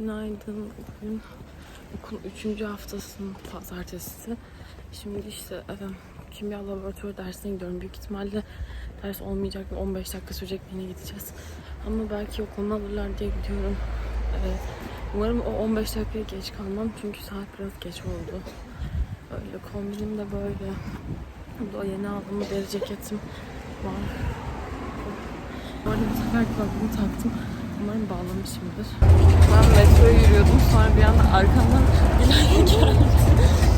Günaydın. Bugün okulun üçüncü haftasının pazartesisi. Şimdi işte e, kimya laboratuvarı dersine gidiyorum. Büyük ihtimalle ders olmayacak ve 15 dakika sürecek bir yere gideceğiz. Ama belki okulunu alırlar diye gidiyorum. E, umarım o 15 dakikaya geç kalmam çünkü saat biraz geç oldu. Öyle kombinim de böyle. Bu da yeni aldığım deri ceketim var. Bu arada bu sefer kulaklığımı taktım. Umarım bağlamışımdır. Ben metroya yürüyordum. Sonra bir anda arkamdan Bilal geldi.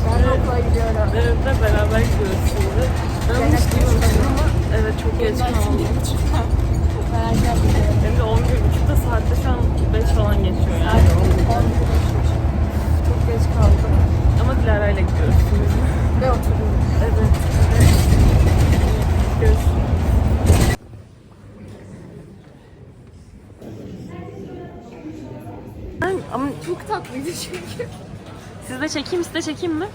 Ben okula gidiyorum. Evet de beraber gidiyoruz şimdi. Ben hiç duymamıştım ama evet çok geç kaldım. Merak. Benim de 11.30'da saatte şu an 5 falan geçiyor yani. Çok geç kaldım. Ama Dilara ile gidiyoruz şimdi. Ve oturuyorum. Evet. evet. Görüşürüz. Ben, ama Tatlıydı çünkü. siz de çekeyim, siz de çekeyim mi?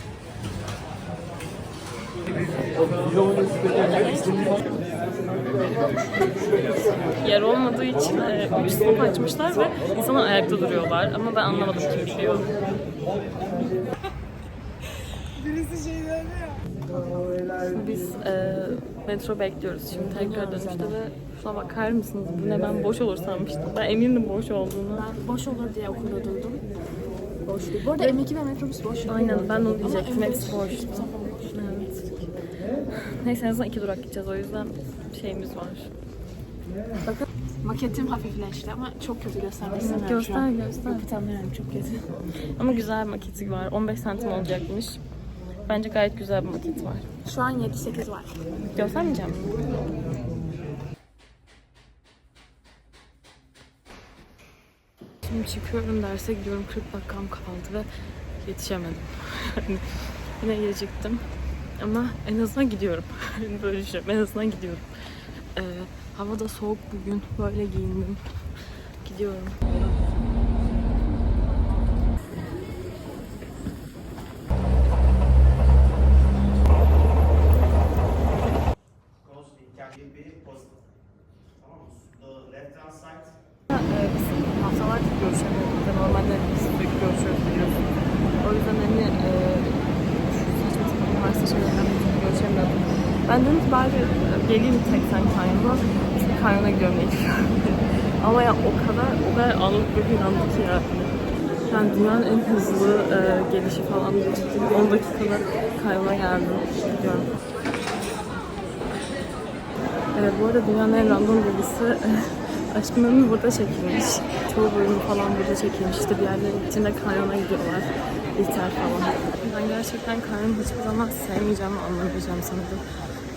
Yer olmadığı için e, üç sınıf açmışlar ve insanlar ayakta duruyorlar. Ama ben anlamadım kim biliyor. Birisi şey dedi ya. Biz e, metro bekliyoruz şimdi tekrar dönüşte ve şuna bakar mısınız? Bu ne ben boş olur sanmıştım. Ben emindim boş olduğunu. Ben boş olur diye okulda durdum. Boş değil. Bu arada M2 ve metrobüs boş. Aynen ben onu diyecektim. M5 Hepsi boş. hiçbir zaman boş. Evet. Neyse en azından iki durak gideceğiz o yüzden şeyimiz var. Bakın maketim hafifleşti ama çok kötü göstermek istemiyorum Göster göster. Yok çok kötü. Ama güzel bir maketi var. 15 santim olacakmış. Bence gayet güzel bir maket var. Şu an 7-8 var. Göstermeyeceğim mi? Şimdi çıkıyorum derse gidiyorum 40 dakikam kaldı ve yetişemedim. Yine geciktim. Ama en azından gidiyorum. Böyle düşünüyorum. En azından gidiyorum. Ee, hava da soğuk bugün. Böyle giyindim. Gidiyorum. Haftalardır görüşemiyoruz ve normalde sürekli görüşüyoruz biliyorsun. O yüzden hani e, şu saçma sapan üniversite şeylerinden bir türlü görüşemiyordum. Ben dedim ki bari e, geleyim tek sen kanyona. Çünkü kanyona gidiyorum ne Ama ya o kadar, o kadar anlık bir plandı ki ya. Yani dünyanın en hızlı e, gelişi falan 10 dakikada kanyona geldim. Gidiyorum. Evet, bu arada dünyanın en random bilgisi Aşkın Memnu burada çekilmiş. Çoğu bölümü falan burada çekilmiş. İşte bir yerlere gittiğinde kanyona gidiyorlar. İlter falan. Ben gerçekten kanyonu hiçbir zaman sevmeyeceğim ve anlamayacağım sanırım.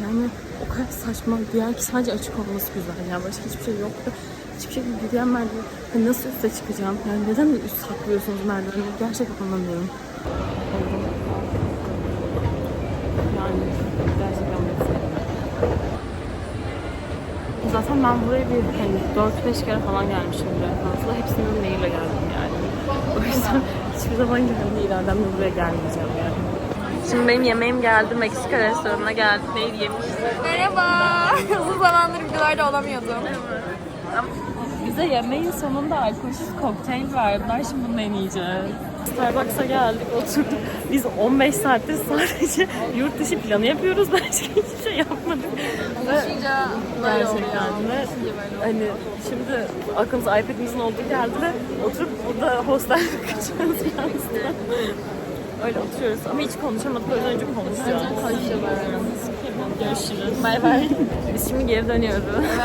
Yani o kadar saçma. Diğer ki sadece açık olması güzel. Yani başka hiçbir şey yoktu. Hiçbir şey yürüyen merdiven. Hani nasıl üste çıkacağım? Yani neden üst saklıyorsunuz merdiveni? Gerçekten anlamıyorum. Yani gerçekten mesela. Zaten ben buraya bir hani 4-5 kere falan gelmişim buraya fazla. Hepsinin neyle geldim yani. O yüzden hiçbir zaman geldi ileriden de buraya gelmeyeceğim yani. Şimdi benim yemeğim geldi. Meksika restoranına geldi. Neydi yemişiz? Merhaba. Uzun zamandır videolarda olamıyordum. Bize yemeğin sonunda alkolsüz kokteyl verdiler. Şimdi bunu deneyeceğiz. Starbucks'a geldik, oturduk. Biz 15 saattir sadece yurt dışı planı yapıyoruz. Başka hiçbir şey yapmadık. Böyle Gerçekten oluyor. hani şimdi aklımıza iPad'imizin olduğu geldi ve oturup burada hostel kaçıyoruz birazdan. Öyle oturuyoruz ama hiç konuşamadık. O yüzden önce konuşacağız. Görüşürüz. Bay bay. Biz şimdi geri dönüyoruz.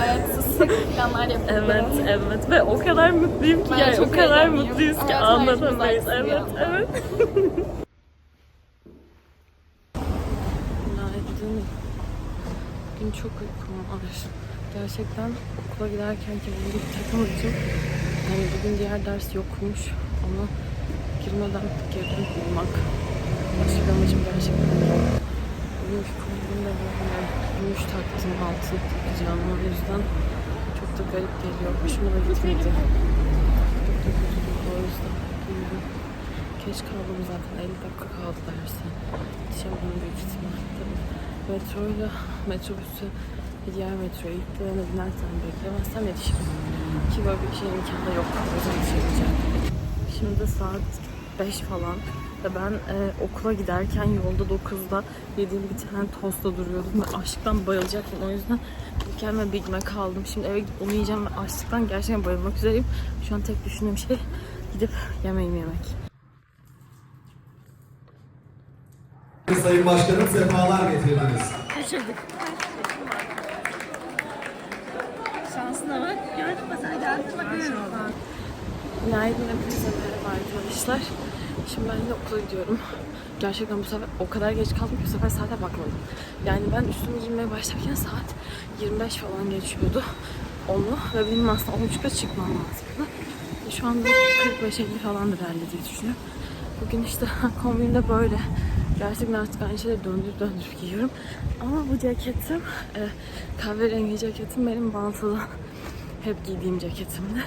Evet, planlar yapıyoruz. Evet, evet ve o kadar mutluyum ki Ben yani çok o kadar heyecanlıyım. mutluyuz ki Hayatım anlatamayız. Evet, evet. Günaydın. Bugün çok uykum var. Gerçekten okula giderken ki bunu tek amacım yani bugün diğer ders yokmuş ama girmeden girdim bulmak. Başka bir amacım gerçekten yok. Bugünkü kombinle böyle gümüş taktım altın takacağım o yüzden çok da garip geliyor. Hoşuma da gitmedi. Çok da durdu o yüzden. Geç kaldım zaten 50 dakika kaldı derse. Yetişemem büyük ihtimal. Tabii metroyla, metrobüsü diğer metroya ilk trene binersem beklemezsem yetişirim. Ki böyle bir şey imkanı yok. O yüzden yetişemeyeceğim. Şimdi saat 5 falan ve ben e, okula giderken yolda 9'da yediğim bir tane tosta duruyordum ve açlıktan bayılacaktım. O yüzden kendime Big Mac aldım. Şimdi eve gidip onu yiyeceğim ve açlıktan gerçekten bayılmak üzereyim. Şu an tek düşündüğüm şey gidip yemeğimi yemek. Sayın Başkanım sefalar getirdiniz. Şansına bak. Gördün mü sen geldin bakıyorum. Günaydın hepinize merhaba arkadaşlar. Şimdi ben de okula gidiyorum. Gerçekten bu sefer o kadar geç kaldım ki bu sefer saate bakmadım. Yani ben üstümü giymeye başlarken saat 25 falan geçiyordu. Onu ve benim aslında 10.30'da çıkmam lazımdı. E, Şu anda 45-50 falandır herhalde diye düşünüyorum. Bugün işte kombinde böyle. Gerçekten artık aynı şeyleri döndürüp döndürüp giyiyorum. Ama bu ceketim, e, kahverengi ceketim benim bantılı hep giydiğim ceketimdi.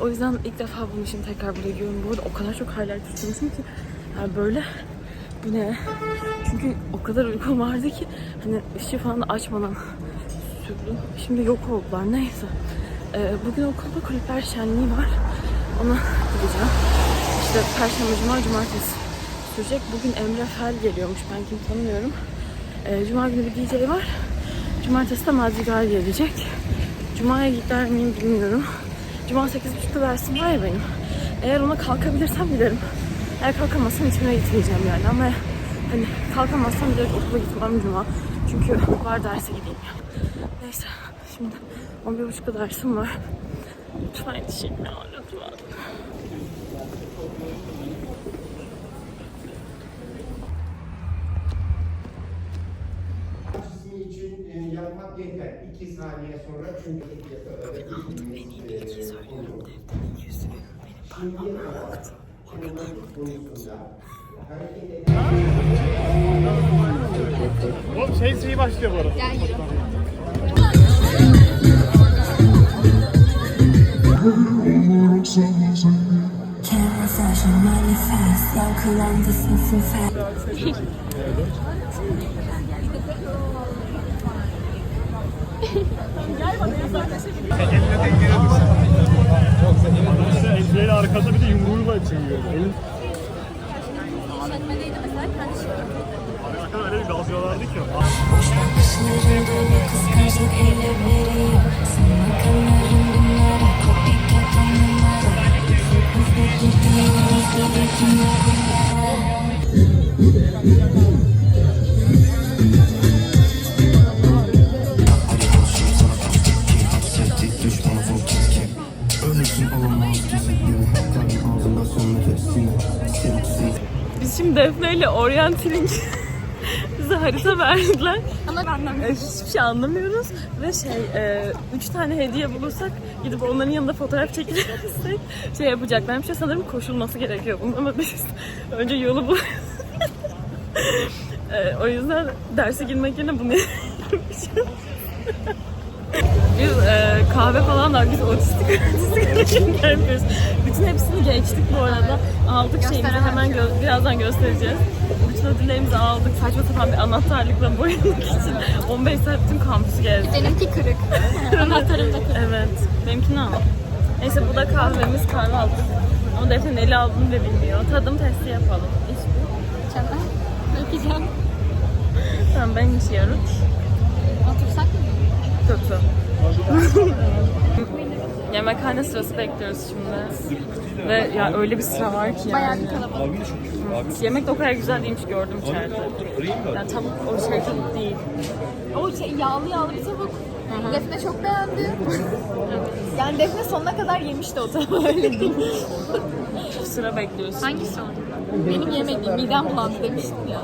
O yüzden ilk defa bunu şimdi tekrar burada giyiyorum. Bu arada o kadar çok highlighter sürmüşüm ki yani böyle bu ne? Çünkü o kadar uykum vardı ki hani ışığı falan da açmadan sürdüm. Şimdi yok oldular neyse. Ee, bugün okulda kulüpler şenliği var. Ona gideceğim. İşte Perşembe, Cuma, Cumartesi sürecek. Bugün Emre Fel geliyormuş. Ben kim tanımıyorum. Ee, Cuma günü bir DJ var. Cumartesi de Madrigal gelecek. Cuma'ya gider miyim bilmiyorum. Cuma 8.30'da dersim var ya benim. Eğer ona kalkabilirsem giderim. Eğer kalkamazsam içime gitmeyeceğim yani ama hani kalkamazsam direkt okula gitmem Cuma. Çünkü var derse gideyim ya. Neyse şimdi 11.30'da dersim var. Lütfen yetişeyim ya lütfen. Yapmak yeter. 2 saniye sonra çünkü iyi. Şimdiye kadar konular konusunda hareket eden Oğlum şey şeyi başlıyor bu arada. Camera flashing really fast, y'all elleri arkada bir de yumruğuyla çekiyor. Elin... Arkada öyle bir gazlıyorlardı ki. Kıskançlık. Sana kanarım bunlara, copycat kimler Şimdi Defne ile Oriental'in bize harita verdiler. Ama hiçbir şey anlamıyoruz. Ve şey, e, üç tane hediye bulursak gidip onların yanında fotoğraf çekilirsek şey yapacaklarmış. Ya sanırım koşulması gerekiyor bunun ama biz önce yolu bul. E, o yüzden derse girmek yerine bunu yapacağız. Biz e, kahve falan da biz otistik otistik yapıyoruz. Bütün hepsini geçtik bu arada. Aldık şeyimizi hemen gö- birazdan göstereceğiz. Bütün ödüllerimizi aldık. Saçma sapan bir anahtarlıkla boyamak için 15 saat bütün kampüsü gezdik. Benimki kırık. Anahtarım da kırık. Evet. Benimkini al. Neyse bu da kahvemiz. Kahve aldık. Ama Defne'nin eli aldığını bile bilmiyor. Tadım testi yapalım. İç bir. Çanta. Bakacağım. Tamam ben içiyorum. Otursak mı? Kötü. Yemekhane sırası bekliyoruz şimdi. Ve ya öyle bir sıra var ki Bayağı yani. bir kalabalık. Yemek de o kadar güzel değilmiş gördüm içeride. Yani tavuk o şey tavuk değil. O şey yağlı yağlı bir tavuk. Defne çok beğendi. yani Defne sonuna kadar yemişti o tavuğu öyle değil. Sıra bekliyoruz. Hangisi o? Benim yemediğim midem bulandı demiştim ya.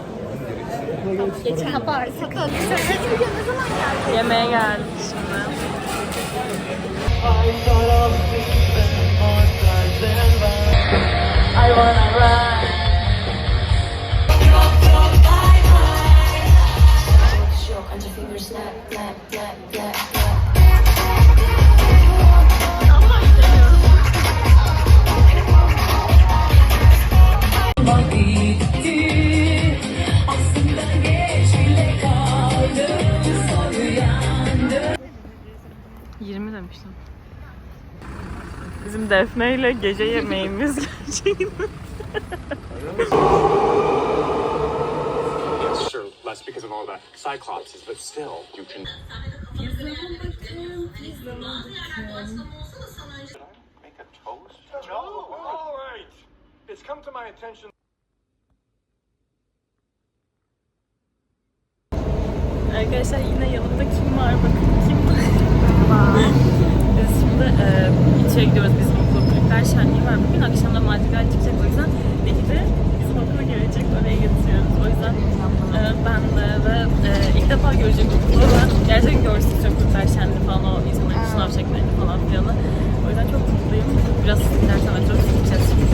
Geçen ne zaman geldin? Yemeğe geldik şimdi. I wanna ride. Your fingers, snap, snap, snap, snap. Defne ile gece yemeğimiz gerçekten. Yes, sure, less because of all the cyclopses, but still, you can. Make a toast? No, all right. It's come to my attention. Arkadaşlar yine yanımda kim var bakın kim var. Biz şimdi e, içeri gidiyoruz bizim kulüpler şenliği var. Bugün akşam da Madrigal çıkacak o yüzden Eki de bizim okula gelecek oraya getiriyoruz. O yüzden e, ben de ve e, ilk defa görecek okulu ve gerçekten görsün çok kulüpler şenliği falan o insanların sınav çekmelerini falan filanı. O yüzden çok mutluyum. Biraz istersen metrobüs gideceğiz şimdi.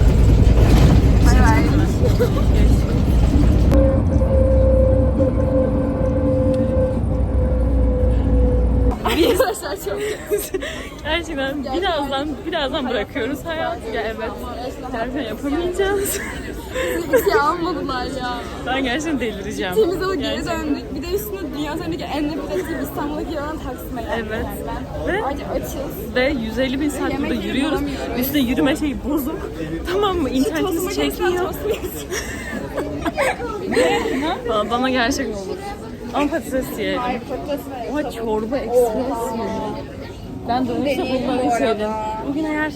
Bay bay. Görüşürüz. Arkadaşlar çok Gerçekten birazdan birazdan bırakıyoruz hayat. Ya evet. Gerçekten yapamayacağız. şey almadılar ya. Ben gerçekten delireceğim. Temiz ama geri Gerçekten. döndük. Bir de üstüne dünya üzerindeki en nefret ettiğim İstanbul'daki yalan Taksim'e geldik. Evet. Yani ben Ve- ayrıca açız. Ve 150 bin saat burada yürüyoruz. bulamıyoruz. Üstüne yürüme şeyi bozuk. Tamam mı? İnternetimiz çekmiyor. Ba- Bana gerçek olur. Ama patates yiyelim. Hayır patates ve Oha çorba ekspres yiyelim. Ben dönüşte bunları içerim. Bugün eğer...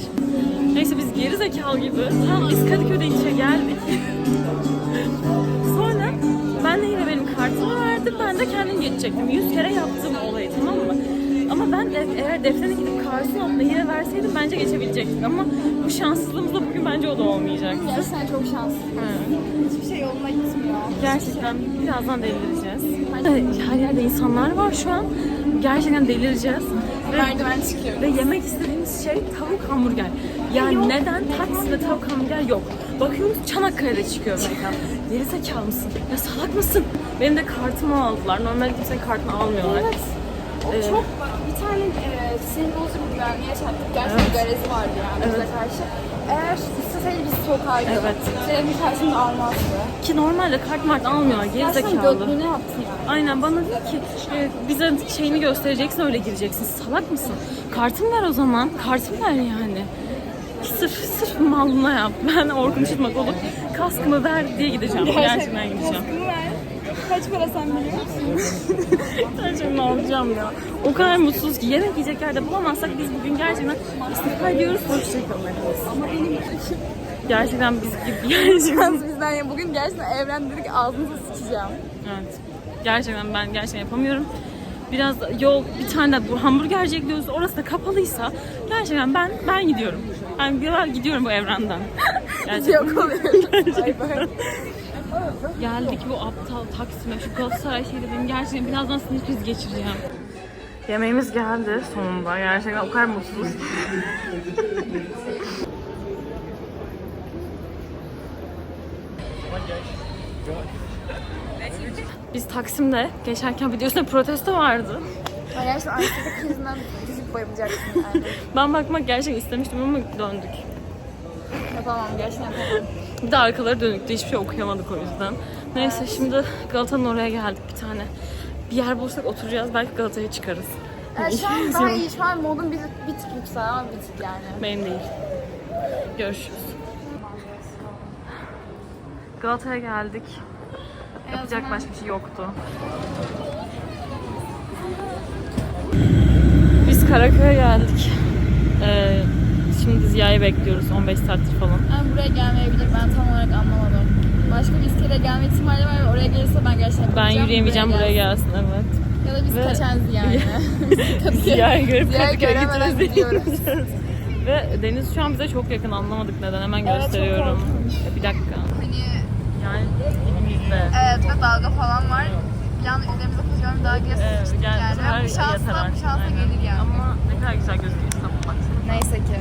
Neyse biz geri zekalı gibi tam biz Kadıköy'de işe geldik. Sonra ben de yine benim kartımı verdim. Ben de kendim geçecektim. 100 kere yaptım olayı tamam mı? Ama ben de eğer defterine gidip kartın altına yine verseydim bence geçebilecektim. Ama bu şanssızlığımızda bugün bence o da olmayacak. Gerçekten çok şanslıyım. Hiçbir şey yoluna gitmiyor. Gerçekten birazdan delireceğiz. Her yerde insanlar var şu an. Gerçekten delireceğiz. Ve, Merdiven çıkıyor. ve yemek istediğimiz şey tavuk hamburger. Yani neden Taksim'de tavuk hamburger yok? Bakıyoruz Çanakkale'de çıkıyor mekan. Geri zekalı mısın? Ya salak mısın? Benim de kartımı aldılar. Normalde kimsenin kartını almıyorlar. Evet. O Ee, çok bir tane e, sinir bozucu bir güvenliğe çarptık. Gerçekten garezi vardı yani bize karşı. Eğer isteseydi bizi sokardı. Evet. Senin karşında almazdı. Ki normalde kart mart almıyorlar. Geri Gerçekten zekalı. götlüğünü yaptı yani. Aynen bana dedi ki e, bize şeyini göstereceksin öyle gireceksin. Salak mısın? Kartımı ver o zaman. Kartımı ver yani. Sırf sırf malına yap. Ben Orkun Çıtmak olup kaskımı ver diye gideceğim. Gerçekten, gideceğim. Kaskımı ver. Kaç para sen biliyor musun? Gerçekten alacağım ya. O kadar mutsuz ki yemek yiyecek yerde bulamazsak biz bugün gerçekten istifa ediyoruz. Hoşçakalın hepiniz. Ama benim Gerçekten biz gibi gerçekten. bizden ya. Bugün gerçekten evren dedi ki ağzınıza sıçacağım. Evet. Gerçekten ben gerçekten yapamıyorum. Biraz yol bir tane bu hamburgerciye gidiyoruz. Orası da kapalıysa gerçekten ben ben gidiyorum. Ben gidiyorum bu evrenden. Gerçekten. Yok oluyor. Gerçekten. Geldik bu aptal Taksim'e. Şu Galatasaray şeyde benim gerçekten birazdan sinir krizi geçireceğim. Yemeğimiz geldi sonunda. Gerçekten o kadar mutsuz. Biz Taksim'de geçerken videosunda protesto vardı. Gerçekten anksiyete krizinden düşüp bayılacaksın. Ben bakmak gerçekten istemiştim ama döndük. Yapamam gerçekten yapamam. Bir de arkaları dönüktü. Hiçbir şey okuyamadık o yüzden. Neyse şimdi Galata'nın oraya geldik bir tane. Bir yer bulsak oturacağız. Belki Galata'ya çıkarız. Evet, şu an daha iyi. Şu an modum bir, bir tık yüksel ama bir tık yani. Benim değil. Görüşürüz. Galata'ya geldik. Yapacak başka bir şey yoktu. Biz Karaköy'e geldik. Ee, şimdi Ziya'yı bekliyoruz 15 saattir falan. Ben buraya gelmeyebilir. Ben tam olarak anlamadım. Başka bir iskeleye gelme ihtimali var ve oraya gelirse ben gerçekten Ben yürüyemeyeceğim buraya gelsin. evet. Ya da biz Ve- kaçarız yani. Ziya'yı görüp Ziya'yı Kadıköy'e göremeden gidiyoruz. Ve Deniz şu an bize çok yakın anlamadık neden hemen Evet, çok gösteriyorum. bir dakika. Hani Yani elimizde. evet ve dalga falan var. Bir anda üzerimize kocaman bir Evet, sıçtık gel, yani. bu Ve bu şansa, aynen. gelir yani. Ama ne kadar güzel gözüküyor İstanbul baksana. Neyse ki.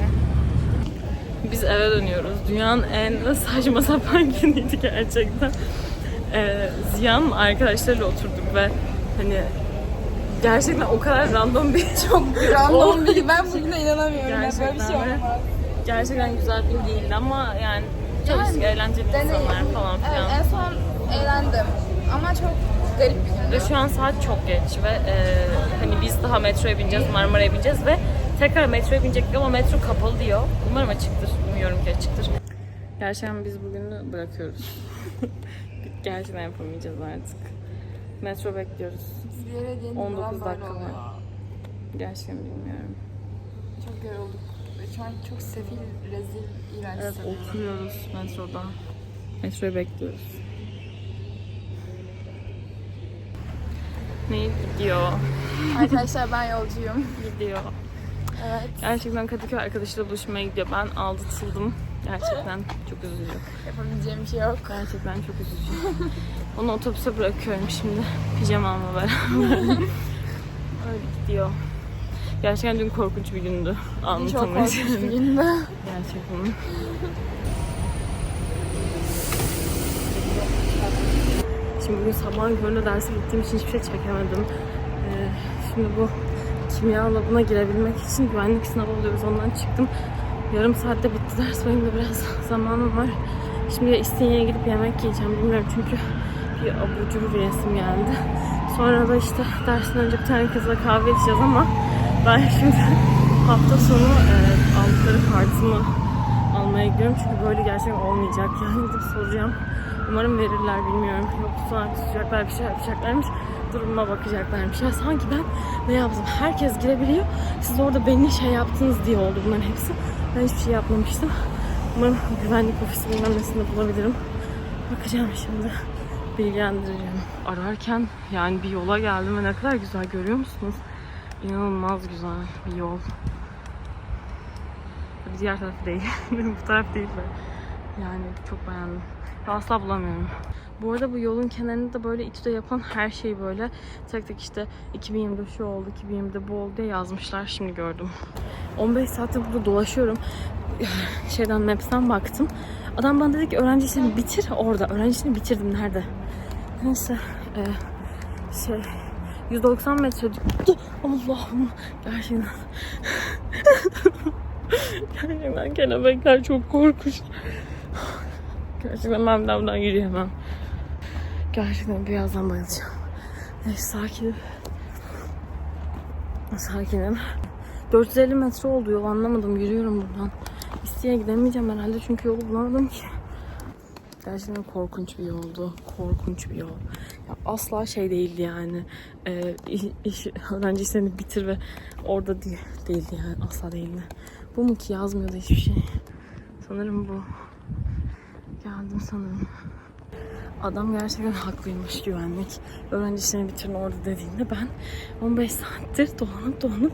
Biz eve dönüyoruz. Dünyanın en saçma sapan günüydü gerçekten. Ee, Ziya'nın arkadaşlarıyla oturduk ve hani gerçekten o kadar random bir çok Random bir Ben bugüne inanamıyorum. ya. Böyle bir şey Gerçekten olmaz. gerçekten güzel bir değildi ama yani çok Yani, eğlenceli deneyim. insanlar falan Evet, filan. en son eğlendim. Ama çok garip bir gündü. Ve şu an saat çok geç ve e, hani biz daha metroya bineceğiz, Marmara'ya bineceğiz ve Tekrar metroya binecektik ama metro kapalı diyor. Umarım açıktır. Umuyorum ki açıktır. Gerçekten biz bugünü bırakıyoruz. Gerçekten yapamayacağız artık. Metro bekliyoruz. 19 dakika var. Gerçekten bilmiyorum. Çok yorulduk. Ve Şu an çok sefil, rezil, iğrenç Evet oturuyoruz metroda. Metroyu bekliyoruz. Ne gidiyor? Arkadaşlar ben yolcuyum. Gidiyor. Evet. Gerçekten Kadıköy arkadaşıyla buluşmaya gidiyor. Ben aldatıldım. Gerçekten çok üzücü. Yapabileceğim bir şey yok. Gerçekten çok üzücü. Onu otobüse bırakıyorum şimdi. Pijamamla beraber. Öyle gidiyor. Gerçekten dün korkunç bir gündü. Çok Anlatamayız. korkunç bir gündü. Gerçekten. Şimdi bugün sabahın köründe derse gittiğim için hiçbir şey çekemedim. Ee, şimdi bu kimya labına girebilmek için güvenlik sınavı oluyoruz. Ondan çıktım. Yarım saatte bitti ders. Benim de biraz zamanım var. Şimdi ya İstinye'ye gidip yemek yiyeceğim. Bilmiyorum çünkü bir abur cubur yesim geldi. Sonra da işte dersten önce bir tane kızla kahve içeceğiz ama ben şimdi hafta sonu e, aldıkları kartımı almaya gidiyorum. Çünkü böyle gerçekten olmayacak. Yani gidip soracağım. Umarım verirler bilmiyorum. Yoksa tutacaklar bir şey yapacaklarmış. Durumuma bakacaklarmış. Ya sanki ben ne yaptım? Herkes girebiliyor. Siz orada beni şey yaptınız diye oldu bunların hepsi. Ben hiçbir şey yapmamıştım. Umarım güvenlik ofisi bilmem nesinde bulabilirim. Bakacağım şimdi. Bilgilendireceğim. Ararken yani bir yola geldim ve ne kadar güzel görüyor musunuz? İnanılmaz güzel bir yol. Tabii diğer taraf değil. bu taraf değil de. Yani çok beğendim. Asla bulamıyorum. Bu arada bu yolun kenarında da böyle İTÜ'de yapılan her şey böyle tek tek işte 2020'de şu oldu, 2020'de bu oldu diye yazmışlar. Şimdi gördüm. 15 saattir burada dolaşıyorum. Şeyden Maps'ten baktım. Adam bana dedi ki öğrenci işlerini bitir orada. Öğrenci bitirdim. Nerede? Neyse. e, şey 190 metre. Allah'ım. Gerçekten. Gerçekten kelebekler çok korkunç. Gerçekten ben buradan yürüyemem. Gerçekten birazdan bayılacağım. Neyse sakinim. Sakinim. 450 metre oldu yol anlamadım. Yürüyorum buradan. İsteye gidemeyeceğim herhalde çünkü yolu bulamadım ki. Gerçekten korkunç bir yoldu. Korkunç bir yol. Ya asla şey değildi yani. Ee, iş, öğrenci işlerini bitir ve orada değil, değildi yani. Asla değildi. Bu mu ki yazmıyordu hiçbir şey. Sanırım bu. Geldim sanırım. Adam gerçekten haklıymış güvenlik. Öğrenci işlerini bitirin orada dediğinde ben 15 saattir dolanıp dolanıp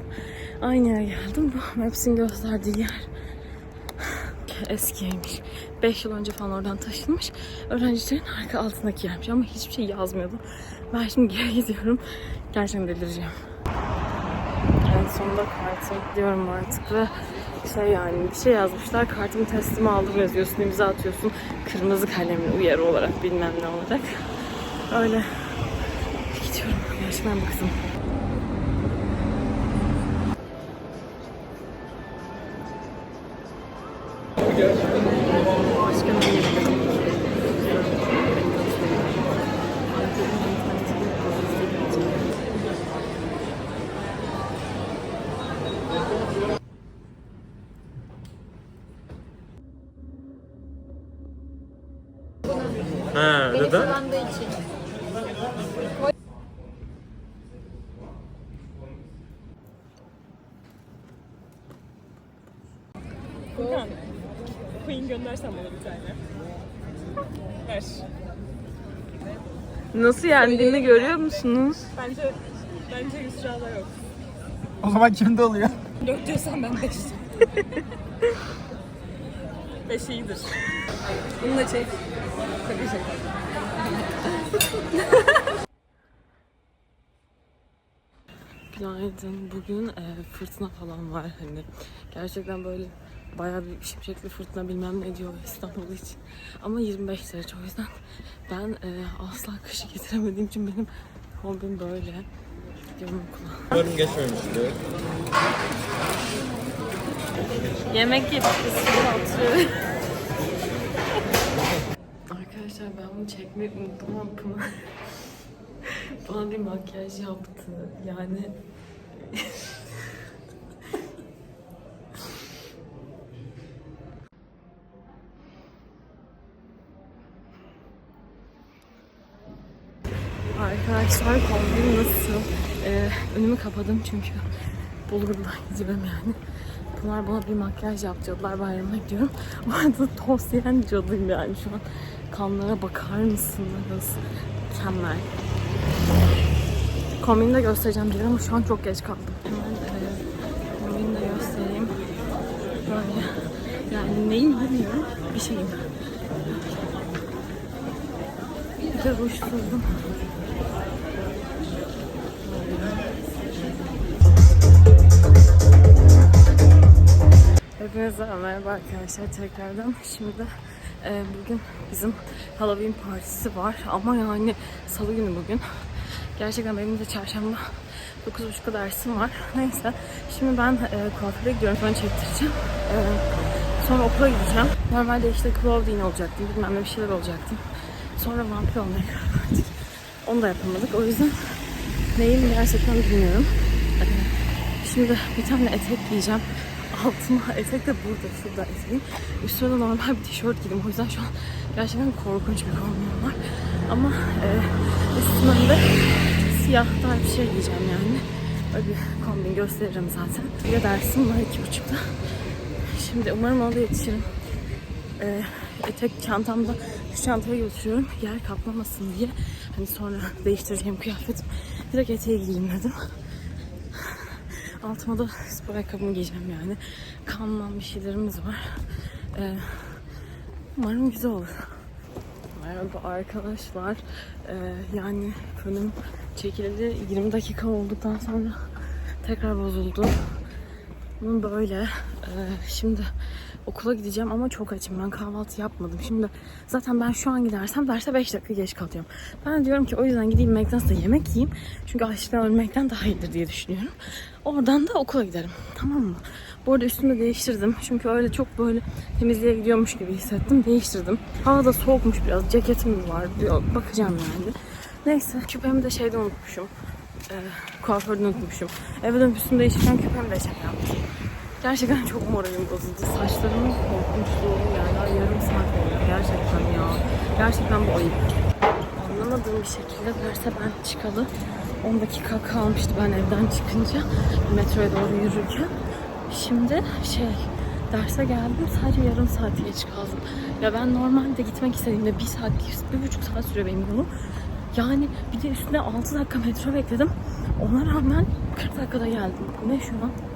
aynı yere geldim. Bu Maps'in gösterdiği yer eskiymiş. 5 yıl önce falan oradan taşınmış. Öğrencilerin arka altındaki yermiş ama hiçbir şey yazmıyordu. Ben şimdi geri gidiyorum. Gerçekten delireceğim. En sonunda kartımı diyorum artık ve şey yani bir şey yazmışlar. Kartımı teslime aldım yazıyorsun, imza atıyorsun. Kırmızı kalemle uyarı olarak bilmem ne olacak. Öyle gidiyorum. Gerçekten. Başka Nasıl yendiğini görüyor musunuz? Bence bence Yusra'da yok. O zaman kimde oluyor? Yok diyorsan ben beş. beş iyidir. Bunu da çek. Tabii çek. Günaydın. Bugün e, fırtına falan var hani. Gerçekten böyle bayağı bir şimşekli fırtına bilmem ne diyor İstanbul için. Ama 25 derece o yüzden ben e, asla kışı getiremediğim için benim kombim böyle. Gidiyorum okula. Umarım geçmemiştir. Yemek yedik biz. Arkadaşlar ben bunu çekmeyi unuttum ama Pınar bana bir makyaj yaptı. Yani Arkadaşlar kombin nasıl? Ee, önümü kapadım çünkü Bulgur'da gideceğim yani. Bunlar bana bir makyaj yapacaklar bayramına gidiyorum. Bu arada tost yiyen cadıyım yani şu an. Kanlara bakar mısınız? Mükemmel. Kombini de göstereceğim diye ama şu an çok geç kaldım. Hemen e, kombini de göstereyim. Böyle. Yani neyim bilmiyorum. Bir şeyim. Bir de ruj. Hepinize merhaba arkadaşlar tekrardan. Şimdi e, bugün bizim Halloween partisi var ama yani salı günü bugün. Gerçekten benim de çarşamba 9.30'da dersim var. Neyse şimdi ben e, kuaföre gidiyorum. Fön çektireceğim. E, sonra okula gideceğim. Normalde işte Claudine olacaktım. Bilmem ne bir şeyler olacaktım. Sonra vampir olmaya karar verdik. Onu da yapamadık. O yüzden neyim gerçekten bilmiyorum. E, Şimdi bir tane etek giyeceğim. Altıma etek de burada şurada eteğim. Üstüne de normal bir tişört giydim. O yüzden şu an gerçekten korkunç bir kombin var. Ama e, üstüme de siyah daha bir şey giyeceğim yani. Öyle bir kombin gösteririm zaten. Bir de dersim var iki buçukta. Şimdi umarım ona da yetişirim. E, etek çantamda şu çantaya götürüyorum. Yer kaplamasın diye. Hani sonra değiştireceğim kıyafetim. Direkt eteği giyeyim dedim. Altıma da spor ayakkabımı giyeceğim yani. Kanlan bir şeylerimiz var. Ee, umarım güzel olur. Merhaba arkadaşlar. Ee, yani fönüm çekildi. 20 dakika olduktan sonra tekrar bozuldu. Bunun böyle. Ee, şimdi okula gideceğim ama çok açım. Ben kahvaltı yapmadım. Şimdi zaten ben şu an gidersem derse 5 dakika geç kalıyorum. Ben diyorum ki o yüzden gideyim McDonald's'ta yemek yiyeyim. Çünkü açlıktan ölmekten daha iyidir diye düşünüyorum. Oradan da okula giderim. Tamam mı? Bu arada üstümü de değiştirdim. Çünkü öyle çok böyle temizliğe gidiyormuş gibi hissettim. Değiştirdim. Hava da soğukmuş biraz. Ceketim var. diyor. Bakacağım yani. Neyse. Küpemi de şeyde unutmuşum. Ee, kuaförde unutmuşum. Eve dönüp üstümü değiştirirken küpemi de şey yaptım. Gerçekten çok moralim bozuldu. Saçlarımın korkunçluğu yani yarım saat oldu. Gerçekten ya. Gerçekten bu ayıp. Anlamadığım bir şekilde derse ben çıkalı 10 dakika kalmıştı ben evden çıkınca metroya doğru yürürken. Şimdi şey derse geldim sadece yarım saat geç kaldım. Ya ben normalde gitmek istediğimde bir saat, bir buçuk saat sürüyor benim yolum. Yani bir de üstüne 6 dakika metro bekledim. Ona rağmen 40 dakikada geldim. Ne şu an?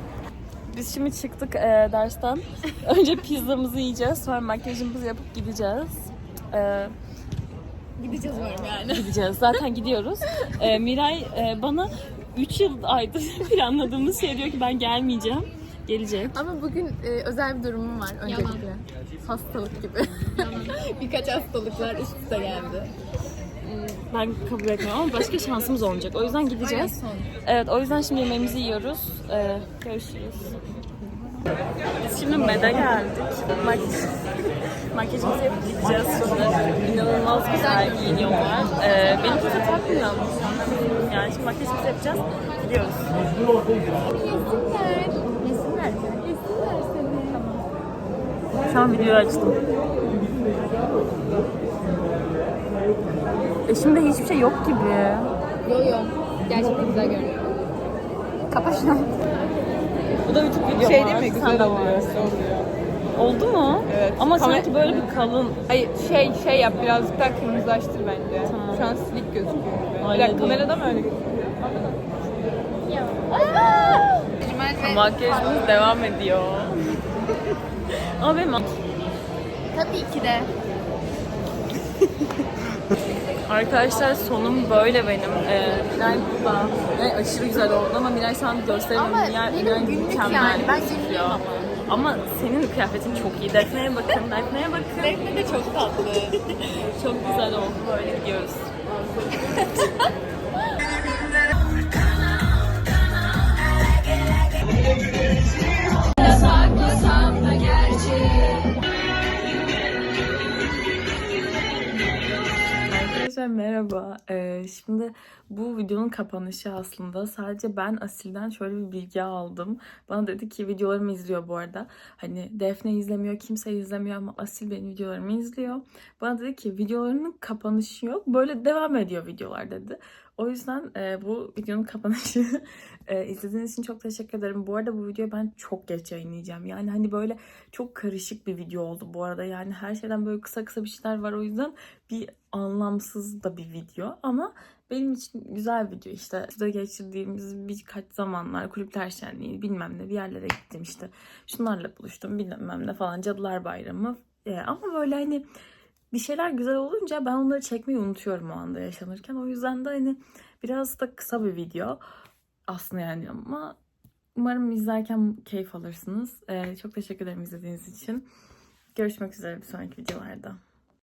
Biz şimdi çıktık e, dersten. Önce pizzamızı yiyeceğiz. Sonra makyajımızı yapıp gideceğiz. E, Gideceğiz umarım yani. gideceğiz. Zaten gidiyoruz. E, Miray e, bana 3 yıl aydır planladığımız şey diyor ki ben gelmeyeceğim. Gelecek. Ama bugün e, özel bir durumum var öncelikle. Hastalık gibi. Birkaç hastalıklar üst üste geldi. Ben kabul etmiyorum ama başka şansımız olmayacak. O yüzden gideceğiz. Evet o yüzden şimdi yemeğimizi yiyoruz. Ee, görüşürüz. Biz şimdi MED'e geldik. Mak- Makyajımızı yapıp gideceğiz şimdi. İnanılmaz güzel giyiniyorlar. Ee, benim kimse takmıyor ama. Yani şimdi makyajımızı yapacağız. Gidiyoruz. Yesinler. Yesinler. Yesinler seni. Tamam. Şu an videoyu açtım. E şimdi hiçbir şey yok gibi. Yo yo. Gerçekten güzel görünüyor. Kapa şunu. Bu da YouTube video Şey var. değil mi? Güzel oluyor. varsın. Oldu mu? Evet. Ama Kamer- sanki böyle bir kalın. Hayır şey şey yap birazcık daha kırmızılaştır bence. Tamam. Şu an silik gözüküyor. Öyle değil. kamerada mı öyle gözüküyor? Makyajımız devam ediyor. Ama benim Tabii ki de. arkadaşlar sonum böyle benim. Ee, Miray burada. Miray aşırı güzel oldu ama Miray şu an gösteremiyorum. Ama Miray, benim Miray günlük mükemmel yani. Ben günlüğüm ama. Ama senin kıyafetin çok iyi. Defne'ye bakın, Defne'ye bakın. Defne de çok tatlı. Çok güzel oldu. Böyle gidiyoruz. Arkadaşlar merhaba. Ee, şimdi bu videonun kapanışı aslında sadece ben Asil'den şöyle bir bilgi aldım. Bana dedi ki videolarımı izliyor bu arada. Hani Defne izlemiyor, kimse izlemiyor ama Asil benim videolarımı izliyor. Bana dedi ki videolarının kapanışı yok. Böyle devam ediyor videolar dedi. O yüzden e, bu videonun kapanışı. e, izlediğiniz için çok teşekkür ederim. Bu arada bu videoyu ben çok geç yayınlayacağım. Yani hani böyle çok karışık bir video oldu bu arada. Yani her şeyden böyle kısa kısa bir şeyler var. O yüzden bir anlamsız da bir video. Ama benim için güzel bir video. İşte şurada geçirdiğimiz birkaç zamanlar kulüpler şenliği bilmem ne bir yerlere gittim işte. Şunlarla buluştum bilmem ne falan. Cadılar Bayramı. E, ama böyle hani bir şeyler güzel olunca ben onları çekmeyi unutuyorum o anda yaşanırken. O yüzden de hani biraz da kısa bir video aslında yani ama umarım izlerken keyif alırsınız. Ee, çok teşekkür ederim izlediğiniz için. Görüşmek üzere bir sonraki videolarda.